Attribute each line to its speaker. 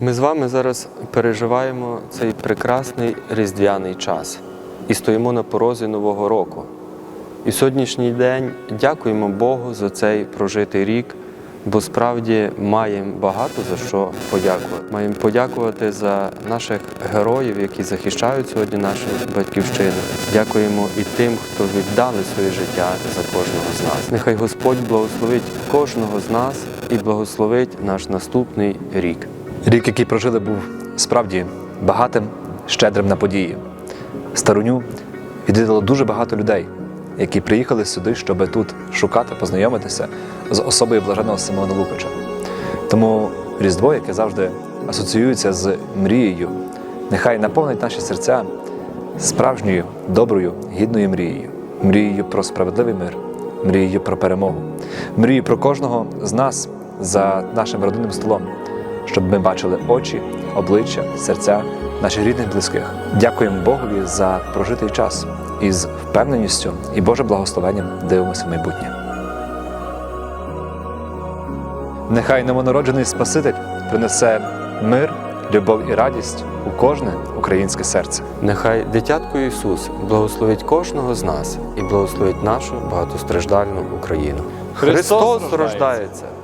Speaker 1: Ми з вами зараз переживаємо цей прекрасний різдвяний час і стоїмо на порозі Нового року. І сьогоднішній день дякуємо Богу за цей прожитий рік, бо справді маємо багато за що подякувати. Маємо подякувати за наших героїв, які захищають сьогодні нашу батьківщину. Дякуємо і тим, хто віддали своє життя за кожного з нас. Нехай Господь благословить кожного з нас і благословить наш наступний рік.
Speaker 2: Рік, який прожили, був справді багатим, щедрим на події. Старуню відвідало дуже багато людей, які приїхали сюди, щоб тут шукати, познайомитися з особою блаженого Симона Лукача. Тому Різдво, яке завжди асоціюється з мрією, нехай наповнить наші серця справжньою, доброю, гідною мрією, мрією про справедливий мир, мрією про перемогу, мрією про кожного з нас за нашим родинним столом, щоб ми бачили очі, обличчя, серця наших рідних близьких. Дякуємо Богові за прожитий час і з впевненістю і Божим благословенням дивимося в майбутнє. Нехай новонароджений Спаситель принесе мир, любов і радість у кожне українське серце.
Speaker 1: Нехай дитятко Ісус благословить кожного з нас і благословить нашу багатостраждальну Україну.
Speaker 3: Христос
Speaker 1: Христос
Speaker 3: рождається!
Speaker 1: рождається!